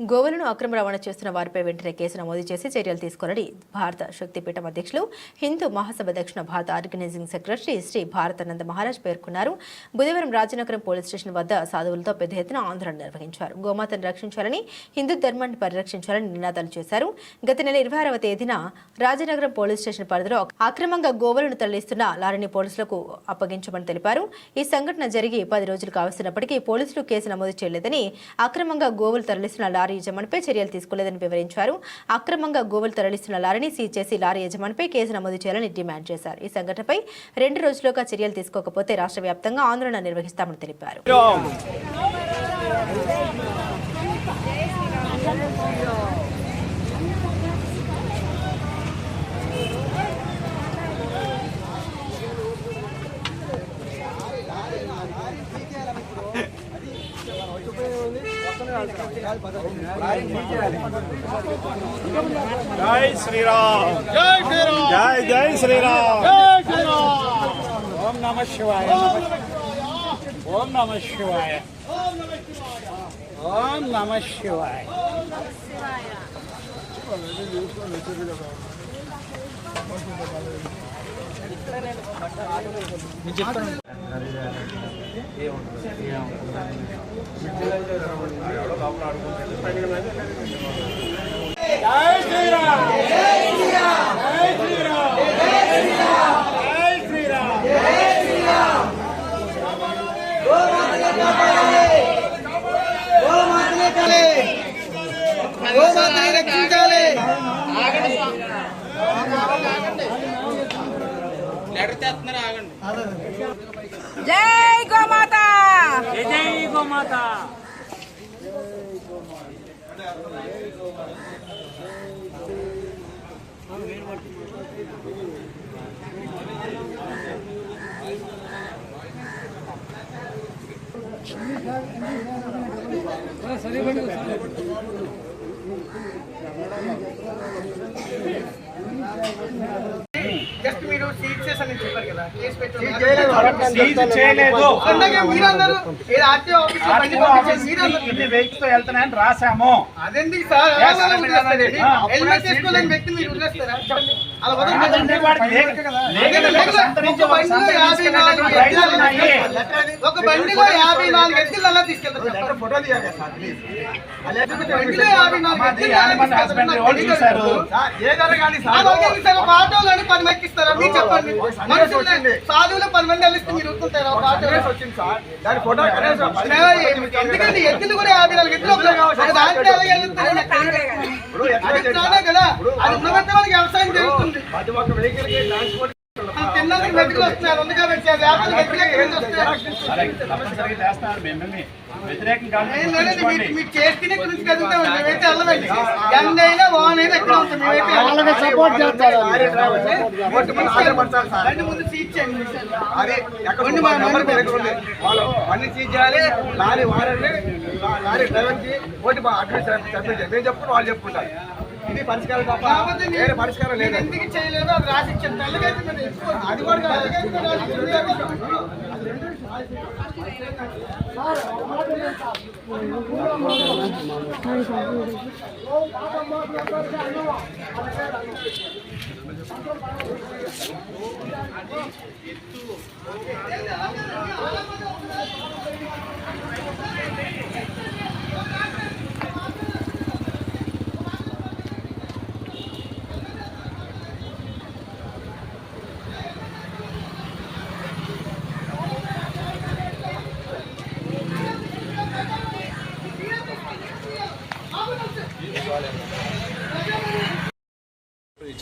గోవులను అక్రమ రవాణా చేస్తున్న వారిపై వెంటనే కేసు నమోదు చేసి చర్యలు తీసుకోవాలని భారత శక్తిపీఠం అధ్యక్షులు హిందూ మహాసభ దక్షిణ భారత ఆర్గనైజింగ్ సెక్రటరీ శ్రీ భారతానంద మహారాజ్ పేర్కొన్నారు. బుధవారం రాజనగరం పోలీస్ స్టేషన్ వద్ద సాధువులతో పెద్ద ఎత్తున ఆందోళన నిర్వహించారు. గోమాతను రక్షించాలని హిందూ ధర్మాన్ని పరిరక్షించాలని నినాదాలు చేశారు. గత నెల ఇరవై ఆరవ తేదీన రాజనగరం పోలీస్ స్టేషన్ పరిధిలో అక్రమంగా గోవులను తరలిస్తున్న లారీని పోలీసులకు అప్పగించమని తెలిపారు. ఈ సంఘటన జరిగి పది రోజులు కావస్తున్నప్పటికీ పోలీసులు కేసు నమోదు చేయలేదని అక్రమంగా గోవులు తరలిస్తున్న లారీ యజమానిపై చర్యలు తీసుకోలేదని వివరించారు అక్రమంగా గోవులు తరలిస్తున్న లారీని సీజ్ చేసి లారీ యజమానిపై కేసు నమోదు చేయాలని డిమాండ్ చేశారు ఈ సంఘటనపై రెండు రోజులుగా చర్యలు తీసుకోకపోతే రాష్ట్ర వ్యాప్తంగా ఆందోళన నిర్వహిస్తామని తెలిపారు జై శ్రీరామ్ జై జై శ్రీరామ్ ఓం నమ శివాయ ఓం నమ శివాయ ఓం నమ శివాయ చెప్తాను. జై శ్రీరామ్ జై శ్రీరామ్ జై శ్రీరామ్ జై శ్రీరామ్ గోమాతని రక్షించాలి జై గోమాత జై జై గోమాత జస్ట్ మీరు సీట్ చేసి చెప్పారు కదా కేసు పెట్టి సీజ్ చేయలేదు ఇన్ని వెహికల్స్తో వెళ్తున్నాయని రాసాము సార్? హెల్మెట్ మీరు వదిలేస్తారా? ఒక బండిలో యాభై నాలుగు ఎత్తులు అలా తీసుకెళ్తారు. ఫోటో బండిలో యాభై నాలుగు సార్ ఆటోలోని పది మందికి ఇస్తారా? మీరు చెప్పండి. సాధువులు పది మంది వెళ్ళిస్తే మీరు ఊరుకుంటారా? ఒక ఆటోలో ఎందుకంటే ఎత్తులు కూడా యాభై నాలుగు ఎత్తులు దాంట్లో. అది చాలే కదా. అది ఉన్నబట్టే వాళ్ళకి వ్యవసాయం జరుగుతుంది. మనం తిన్నందుకు మెతుకులు వస్తున్నాయి. అది ఉంది కాబట్టి ఆ వ్యాపారం మెతుకులు ఎక్కడి నుంచి వస్తాయి? అలాగే తప్పనిసరిగా చేస్తున్నారు మేమేమి వ్యతిరేకం మీరు- మీరు చేసుకునే నుంచి కదులుతామండి మేమైతే వెళ్ళమండి ఎండ అయినా వాన్ అయినా ఎక్కడ ఉంటాం? మేమైతే. సపోర్ట్ చేస్తారు. ముందు సీట్ చేయండి. అది ఎక్కడ మా నెంబర్ ఉంది. వాళ్ళు బండి సీజ్ చేయాలి. లారీ వారండి. లారీ డ్రైవర్కి ఓటి మా అడ్రస్ చెప్పించారు మేము చెప్పుకుంటాం వాళ్ళు చెప్పుకుంటారు. ఇది పరిష్కారం తప్ప వేరే పరిష్కారం లేదండి ఎందుకు చేయలేదు అది రాసి. అది కూడా కాదు.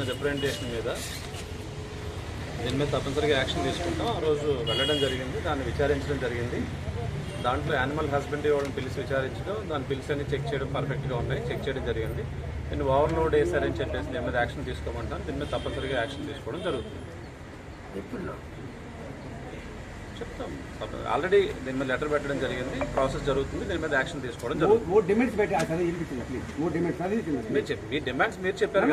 చేసిన రిప్రజెంటేషన్ మీద దీని మీద తప్పనిసరిగా యాక్షన్ తీసుకుంటాం. ఆ రోజు వెళ్ళడం జరిగింది దాన్ని విచారించడం జరిగింది. దాంట్లో యానిమల్ హస్బెండరీ వాళ్ళని పిలిచి విచారించడం దాని పిలిచి అన్ని చెక్ చేయడం పర్ఫెక్ట్గా ఉన్నాయి చెక్ చేయడం జరిగింది. నేను ఓవర్లోడ్ వేశారని చెప్పేసి దీని మీద యాక్షన్ తీసుకోమంటాను. దీని మీద తప్పనిసరిగా యాక్షన్ తీసుకోవడం జరుగుతుంది. చెప్తాం. ఆల్రెడీ దీని మీద లెటర్ పెట్టడం జరిగింది ప్రాసెస్ జరుగుతుంది దీని మీద యాక్షన్ తీసుకోవడం జరుగుతుంది. మీరు. చెప్పి మీ డిమాండ్స్ మీరు చెప్పారు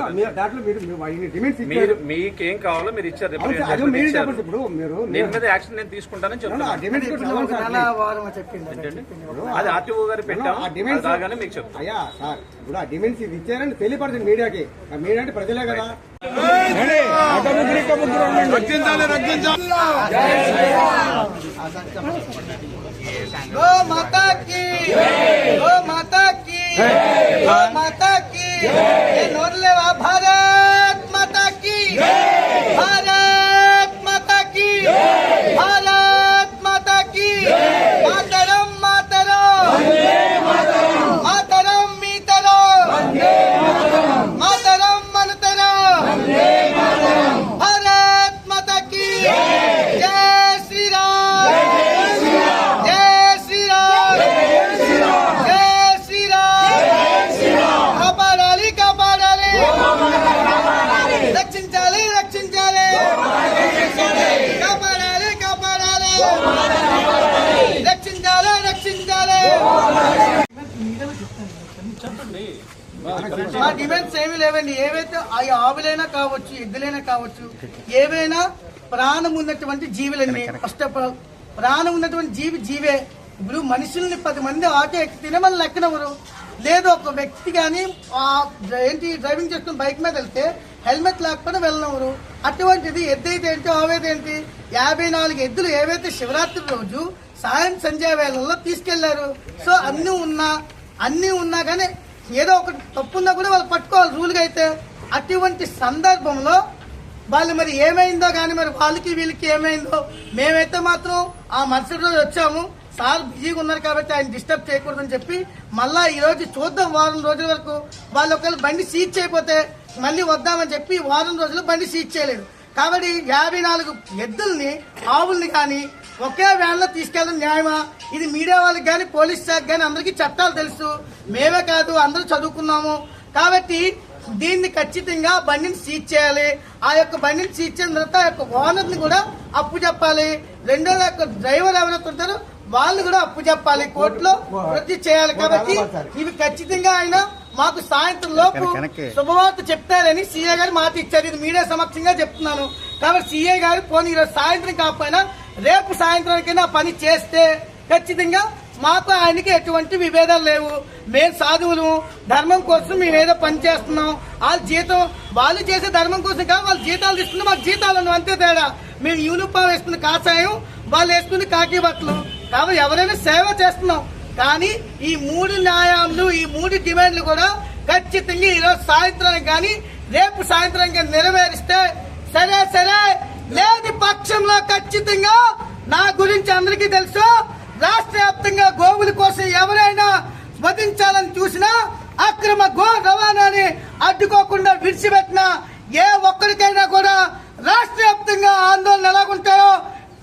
మీరు మీకేం కావాలో మీరు ఇచ్చారు. దీని మీద యాక్షన్ నేను తీసుకుంటానని చెప్తాను అది ఆర్టీఓ గారు పెట్టాము. ఆ అది డిమాండ్స్ రాగానే మీకు చెప్తాను అయ్యా సార్ ఇప్పుడు ఆ డిమాండ్స్ ఇది ఇచ్చారని తెలియపడుతుంది మీడియాకి. ఆ మీడియా అంటే ప్రజలే కదా. गो माता మా డిమాండ్స్ ఏమీ లేవండి ఏవైతే ఆ ఆవులైనా కావచ్చు ఎద్దులైనా కావచ్చు ఏవైనా ప్రాణం ఉన్నటువంటి జీవులండి ఫస్ట్ ఆఫ్ ఆల్ ప్రాణం ఉన్నటువంటి జీవి జీవే. ఇప్పుడు మనుషుల్ని పది మంది ఆటో ఎక్కితేనే మన లెక్కనవరు లేదు ఒక వ్యక్తి కానీ ఏంటి డ్రైవింగ్ చేసుకుని బైక్ మీద వెళ్తే హెల్మెట్ లేకపోతే వెళ్ళనవరు? అటువంటిది ఎద్దైతే ఏంటి ఆవేది ఏంటి? యాభై నాలుగు ఎద్దులు ఏవైతే శివరాత్రి రోజు సాయం సంధ్యా వేళల్లో తీసుకెళ్ళారు. సో అన్ని ఉన్నా అన్ని ఉన్నా కానీ ఏదో ఒకటి తప్పున్నా కూడా వాళ్ళు పట్టుకోవాలి రూల్గా అయితే. అటువంటి సందర్భంలో వాళ్ళు మరి ఏమైందో కానీ మరి వాళ్ళకి వీళ్ళకి ఏమైందో మేమైతే మాత్రం ఆ మరుసటి రోజు వచ్చాము. సార్ బిజీగా ఉన్నారు కాబట్టి ఆయన డిస్టర్బ్ చేయకూడదని చెప్పి మళ్ళీ ఈరోజు చూద్దాం వారం రోజుల వరకు. వాళ్ళు ఒకవేళ బండి సీజ్ చేయకపోతే మళ్ళీ వద్దామని చెప్పి వారం రోజులు బండి సీజ్ చేయలేదు. కాబట్టి యాభై నాలుగు ఎద్దుల్ని ఆవుల్ని కానీ ఒకే వ్యాన్లో తీసుకెళ్ళడం న్యాయమా? ఇది మీడియా వాళ్ళకి కానీ పోలీస్ శాఖ కానీ అందరికీ చట్టాలు తెలుసు. మేమే కాదు అందరూ చదువుకున్నాము. కాబట్టి దీన్ని ఖచ్చితంగా బండిని సీజ్ చేయాలి. ఆ యొక్క బండిని సీజ్ చేసిన తర్వాత ఆ యొక్క ఓనర్ని కూడా అప్పు చెప్పాలి. రెండో యొక్క డ్రైవర్ ఎవరైతే ఉంటారో వాళ్ళు కూడా అప్పు చెప్పాలి. కోర్టులో వృద్ధి చేయాలి. కాబట్టి ఇవి ఖచ్చితంగా ఆయన మాకు సాయంత్రం లోపు శుభవార్త చెప్తారని సీఏ గారు మాట ఇచ్చారు. ఇది మీడియా సమక్షంగా చెప్తున్నాను. కాబట్టి సీఏ గారు పోనీ ఈరోజు సాయంత్రం కాకపోయినా రేపు సాయంత్రానికైనా పని చేస్తే ఖచ్చితంగా మాకు ఆయనకి ఎటువంటి విభేదాలు లేవు. మేము సాధువులు. ధర్మం కోసం మేము ఏదో పని చేస్తున్నాం. వాళ్ళ జీతం వాళ్ళు చేసే ధర్మం కోసం కాదు వాళ్ళు జీతాలు ఇస్తున్నారు మాకు జీతాలు అంతే తేడా. మేము యూనిఫామ్ వేసుకున్న కాషాయం వాళ్ళు వేసుకున్న కాకి బట్టలు. కాబట్టి ఎవరైనా సేవ చేస్తున్నాం. కానీ ఈ మూడు న్యాయాలు ఈ మూడు డిమాండ్లు కూడా ఖచ్చితంగా ఈరోజు సాయంత్రానికి కానీ రేపు సాయంత్రానికి నెరవేరిస్తే సరే సరే లేని పక్షంలో ఖచ్చితంగా నా గురించి అందరికీ తెలుసు. రాష్ట్ర వ్యాప్తంగా గోవుల కోసం ఎవరైనా వధించాలని చూసినా అక్రమ గో రవాణాని అడ్డుకోకుండా విడిచిపెట్టిన ఏ ఒక్కరికైనా కూడా రాష్ట్ర వ్యాప్తంగా ఆందోళన ఎలాగుంటాయో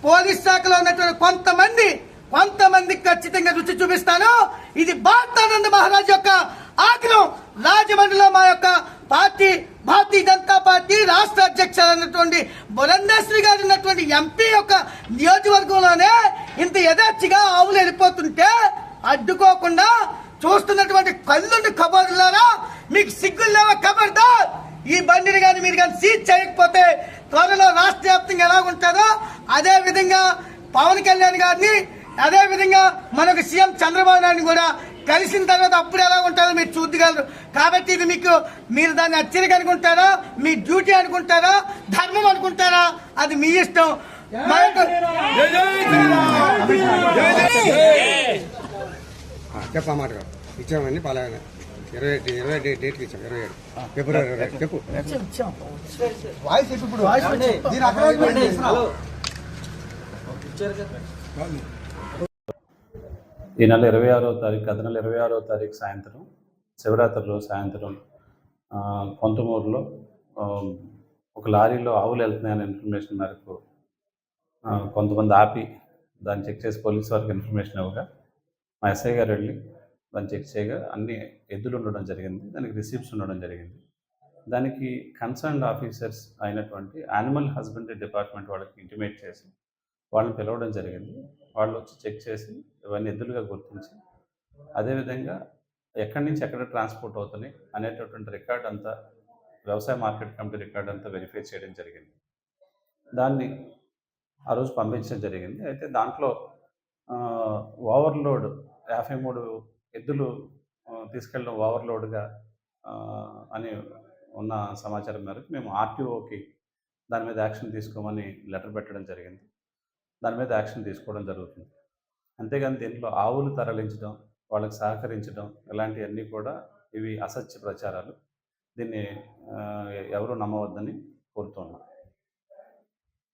పోలీస్ శాఖలో ఉన్నటువంటి కొంతమంది కొంతమంది ఖచ్చితంగా రుచి చూపిస్తాను. ఇది భారతానంద మహారాజ్ యొక్క ఆగ్రహం రాజమండ్రిలో మా యొక్క పార్టీ భారతీయ జనతా పార్టీ రాష్ట్ర అధ్యక్షులు అన్నటువంటి బురందేశ్వరి గారు ఉన్నటువంటి ఎంపీ యొక్క నియోజకవర్గంలోనే ఇంత యథార్చిగా ఆవులు వెళ్ళిపోతుంటే అడ్డుకోకుండా చూస్తున్నటువంటి కళ్ళుండి కబర్లారా మీకు సిగ్గులు లేవా కబర్దా ఈ బండిని కానీ మీరు కానీ సీజ్ చేయకపోతే త్వరలో రాష్ట్ర వ్యాప్తంగా ఎలా ఉంటుందో అదే విధంగా పవన్ కళ్యాణ్ గారిని అదే విధంగా మనకు సీఎం చంద్రబాబు నాయుడు కూడా కలిసిన తర్వాత అప్పుడు ఎలా ఉంటుందో మీరు చూద్దగలరు కాబట్టి ఇది మీకు మీరు దాన్ని హెచ్చరిక అనుకుంటారా? మీ డ్యూటీ అనుకుంటారా? ధర్మం అనుకుంటారా? అది మీ ఇష్టం. చెప్పమాట ఇచ్చామని పలానా. ఇరవై ఇరవై డేట్ డేట్కి ఇచ్చాం ఇరవై ఏడు. ఫిబ్రవరి ఇరవై. చెప్పు. వాయిస్ ఇప్పుడు ఈ నెల ఇరవై ఆరో తారీఖు గత నెల ఇరవై ఆరో తారీఖు సాయంత్రం శివరాత్రి రోజు సాయంత్రం కొంతమూరులో ఒక లారీలో ఆవులు వెళ్తున్నాయనే ఇన్ఫర్మేషన్ మేరకు కొంతమంది ఆపి దాన్ని చెక్ చేసి పోలీస్ వారికి ఇన్ఫర్మేషన్ ఇవ్వగా మా ఎస్ఐ గారు వెళ్ళి దాన్ని చెక్ చేయగా అన్ని ఎద్దులు ఉండడం జరిగింది దానికి రిసీప్ట్స్ ఉండడం జరిగింది. దానికి కన్సర్న్డ్ ఆఫీసర్స్ అయినటువంటి యానిమల్ హస్బెండరీ డిపార్ట్మెంట్ వాళ్ళకి ఇంటిమేట్ చేసి వాళ్ళని పిలవడం జరిగింది. వాళ్ళు వచ్చి చెక్ చేసి ఇవన్నీ ఎద్దులుగా గుర్తించి అదేవిధంగా ఎక్కడి నుంచి ఎక్కడ ట్రాన్స్పోర్ట్ అవుతున్నాయి అనేటటువంటి రికార్డ్ అంతా వ్యవసాయ మార్కెట్ కమిటీ రికార్డ్ అంతా వెరిఫై చేయడం జరిగింది. దాన్ని ఆ రోజు పంపించడం జరిగింది. అయితే దాంట్లో ఓవర్లోడ్ యాభై మూడు ఎద్దులు తీసుకెళ్ళడం ఓవర్లోడ్గా అని ఉన్న సమాచారం మేరకు మేము ఆర్టీఓకి దాని మీద యాక్షన్ తీసుకోమని లెటర్ పెట్టడం జరిగింది. దాని మీద యాక్షన్ తీసుకోవడం జరుగుతుంది. అంతేగాని దీంట్లో ఆవులు తరలించడం వాళ్ళకి సహకరించడం ఇలాంటివన్నీ కూడా ఇవి అసత్య ప్రచారాలు. దీన్ని ఎవరు నమ్మవద్దని కోరుతున్నాను.